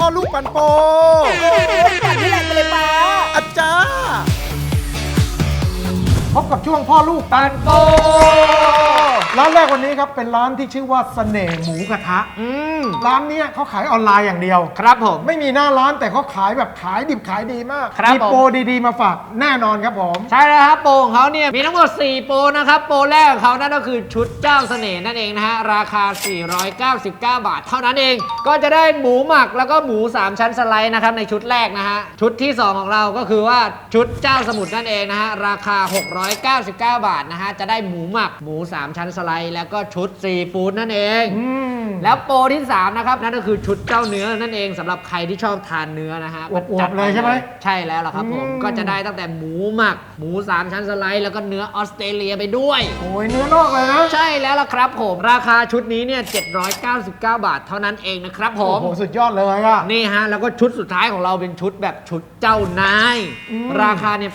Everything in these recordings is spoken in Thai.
พ่อลูกปันโปแบบนี้แหละไปเลยป้าอาจารย์พบกับช่วงพ่อลูกตันโต ร้านแรกวันนี้ครับเป็นร้านที่ชื่อว่าเสน่ห์หมูกระทะ อืมร้านเนี้ยเขาขายออนไลน์อย่างเดียว ครับผม ไม่มีหน้าร้านแต่เขาขายแบบขายดิบขายดีมากครับมีผม โปรดีๆมาฝากแน่นอนครับผม ใช่แล้วครับโปรของเขาเนี่ยมีทั้งหมด 4 โปรนะครับ โปรแรกของเขานั่นก็คือชุดเจ้าเสน่ห์นั่นเองนะฮะ ราคา 499 บาท เท่านั้นเอง ก็จะได้หมูหมักแล้วก็หมู 3 ชั้นสไลด์นะครับในชุดแรกนะฮะ ชุดที่ 2 ของเราก็คือว่าชุดเจ้าสมุทรนั่นเองนะฮะ ราคา 699 บาทนะฮะ จะได้หมูหมักหมู 3 ชั้นสไลด์แล้วก็ชุดซีฟู้ดนั่นเอง แล้วโปรที่3นะครับนั่นก็คือชุดเจ้าเนื้อนั่นเองสำหรับใครที่ชอบทานเนื้อนะฮะอวบๆก็จัดเลยใช่ไหมใช่แล้วล่ะครับผมอืมก็จะได้ตั้งแต่หมูหมัก หมู3ชั้นสไลด์แล้วก็เนื้อออสเตรเลียไปด้วยโอ้ยเนื้อนอกเลยนะใช่แล้วล่ะครับผมราคาชุดนี้เนี่ย799 บาท เท่านั้นเองนะครับผโอ้มโหสุดยอดเลยอะนี่ฮะแล้วก็ชุดสุดท้ายของเราเป็นชุดแบบชุดเจ้านายอืมราคาเนี่ย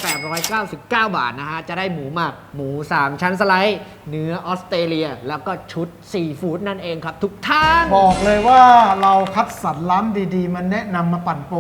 899 บาทนะฮะจะได้หมูหมักหมู 3 ชั้นสไลด์ เนื้อออสเตรเลีย แล้วก็ชุดซีฟู้ดนั่นเองครับทุกท่านบอกเลยว่าเราคัดสรรร้านดีๆ มันแนะนำมาปั่นโปร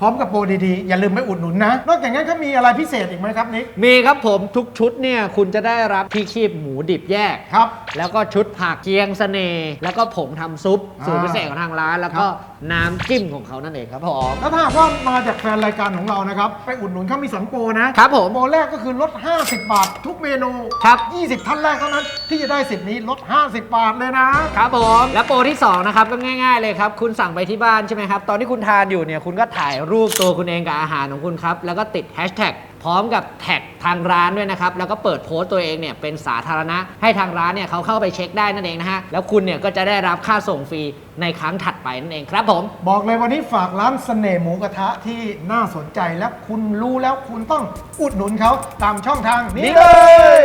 พร้อมกับโปรดีๆ อย่าลืมไปอุดหนุนนะ นอกจากนั้นเขามีอะไรพิเศษอีกไหมครับนิกมีครับผมทุกชุดเนี่ยคุณจะได้รับที่คีบหมูดิบแยก ครับ แล้วก็ชุดผักเกียงเสน่ห์แล้วก็ผงทำซุปอ่าสูตรพิเศษของทางร้าน แล้วก็น้ำจิ้มของเขานั่นเองครับผม แล้วถ้าหากว่ามาจากแฟนรายการของเรานะครับ ไปอุดหนุนเขามีสองโปรนะครับผม โปรแรกก็คือลด 50 บาท ทุกเมนูครับ 20 ท่านแรกเท่านั้นที่จะได้สิทธิ์นี้ลด 50 บาทเลยนะ ครับผมและโปรที่2นะครับก็ง่ายๆเลยครับ คุณสั่งไปที่บ้านใช่ไหมครับ ตอนที่คุณทานอยู่เนี่ยคุณก็ถ่ายรูปตัวคุณเองกับอาหารของคุณครับ แล้วก็ติดแฮชแท็กพร้อมกับแท็กทางร้านด้วยนะครับ แล้วก็เปิดโพสต์ตัวเองเนี่ยเป็นสาธารณะ ให้ทางร้านเนี่ยเขาเข้าไปเช็คได้นั่นเองนะฮะ แล้วคุณเนี่ยก็จะได้รับค่าส่งฟรีในครั้งถัดไปนั่นเองครับผม บอกเลยวันนี้ฝากร้านเสน่ห์หมูกระทะที่น่าสนใจและคุณรู้แล้วคุณต้องอุดหนุนเขาตามช่องทางนี้เลย